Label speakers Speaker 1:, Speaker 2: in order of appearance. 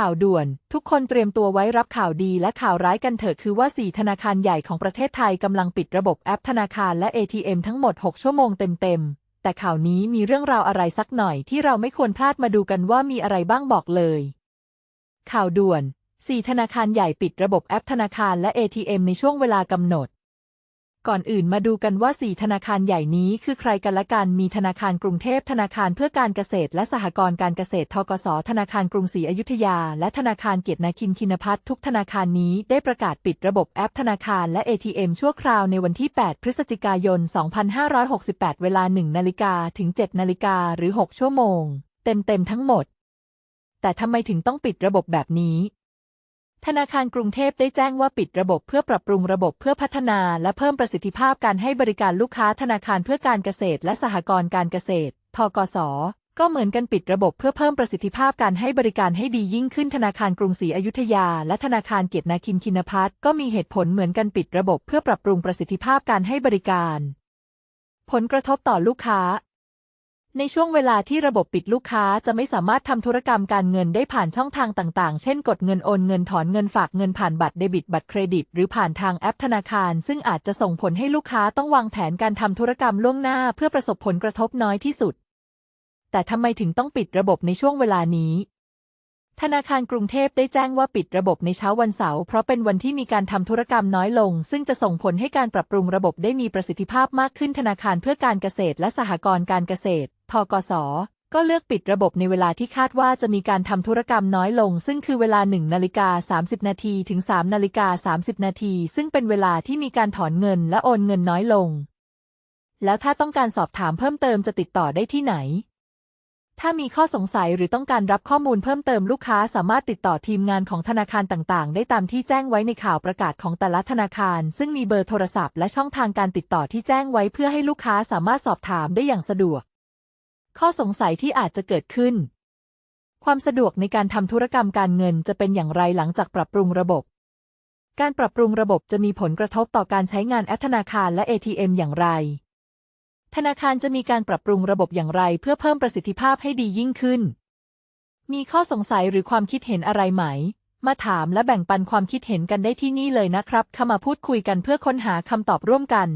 Speaker 1: ข่าวด่วน ทุกคนเตรียมตัวไว้รับข่าวดีและข่าวร้ายกันเถอะคือว่า 4 ธนาคารใหญ่ของประเทศไทยกำลังปิดระบบแอปธนาคารและ ATM ทั้งหมด 6 ชั่วโมงเต็มๆ แต่ข่าวนี้มีเรื่องราวอะไรสักหน่อยที่เราไม่ควรพลาดมาดูกันว่ามีอะไรบ้างบอกเลย ข่าวด่วน 4 ธนาคารใหญ่ปิดระบบแอปธนาคารและ ATM ในช่วงเวลากำหนด ก่อนอื่นมาดูกันว่า 4 ธนาคารใหญ่นี้คือใครกันละกัน มีธนาคารกรุงเทพธนาคารเพื่อการเกษตร และสหกรณ์การเกษตรทกส ธนาคารกรุงศรีอยุธยา และธนาคารเกียรตินาคินคินพัฒน์ทุกธนาคารนี้ได้ประกาศปิดระบบแอปธนาคารและ ATM ชั่วคราวในวันที่ 8 พฤศจิกายน 2568 เวลา 1 นาฬิกาถึง 7 นาฬิกาหรือ 6 ชั่วโมง เต็มๆทั้งหมด แต่ทำไมถึงต้องปิดระบบแบบนี้ ธนาคารกรุงเทพได้แจ้งว่าปิดระบบเพื่อปรับปรุงระบบเพื่อพัฒนาและเพิ่มประสิทธิภาพการให้บริการลูกค้าธนาคารเพื่อการเกษตร และสหกรณ์การเกษตร ทกส ก็เหมือนกันปิดระบบเพื่อเพิ่มประสิทธิภาพการให้บริการให้ดียิ่งขึ้นธนาคารกรุงศรีอยุธยา และธนาคารเกียรตินาคินคินพัฒน์ก็มีเหตุผลเหมือนกันปิดระบบเพื่อปรับปรุงประสิทธิภาพการให้บริการ ผลกระทบต่อลูกค้า ในช่วงเวลาที่ระบบปิดลูกค้าจะไม่สามารถทำธุรกรรมการเงินได้ผ่านช่องทางต่างๆ เช่น กดเงินโอนเงินถอนเงินฝากเงินผ่านบัตรเดบิตบัตรเครดิต หรือผ่านทางแอปธนาคาร ซึ่งอาจจะส่งผลให้ลูกค้าต้องวางแผนการทำธุรกรรมล่วงหน้าเพื่อประสบผลกระทบน้อยที่สุด แต่ทำไมถึงต้องปิดระบบในช่วงเวลานี้ ธนาคารกรุงเทพได้แจ้งว่าปิดระบบในเช้าวันเสาร์เพราะเป็นวันที่มีการทำธุรกรรมน้อยลง ซึ่งจะส่งผลให้การปรับปรุงระบบได้มีประสิทธิภาพมากขึ้นธนาคารเพื่อการเกษตรและสหกรณ์การเกษตร ทกส ก็เลือกปิดระบบในเวลาที่คาดว่าจะมีการทำธุรกรรมน้อยลง ซึ่งคือเวลา1นาฬิกา30 นาทีถึง3นาฬิกา30 นาทีซึ่งเป็นเวลาที่มีการถอนเงินและโอนเงินน้อยลง แล้วถ้าต้องการสอบถามเพิ่มเติมจะติดต่อได้ที่ไหน ถ้ามีข้อสงสัยหรือต้องการรับข้อมูลเพิ่มเติมลูกค้าสามารถติดต่อทีมงานของธนาคารต่างๆ ได้ตามที่แจ้งไว้ในข่าวประกาศของแต่ละธนาคาร ซึ่งมีเบอร์โทรศัพท์และช่องทางการติดต่อที่แจ้งไว้เพื่อให้ลูกค้าสามารถสอบถามได้อย่างสะดวก ข้อสงสัยที่อาจจะเกิดขึ้น ความสะดวกในการทำธุรกรรมการเงินจะเป็นอย่างไรหลังจากปรับปรุงระบบ การปรับปรุงระบบจะมีผลกระทบต่อการใช้งานแอปธนาคารและ ATM อย่างไร ธนาคารจะมีการปรับปรุงระบบอย่างไรเพื่อเพิ่มประสิทธิภาพให้ดียิ่งขึ้น มีข้อสงสัยหรือความคิดเห็นอะไรไหม มาถามและแบ่งปันความคิดเห็นกันได้ที่นี่เลยนะครับเข้ามาพูดคุยกันเพื่อค้นหาคำตอบร่วมกัน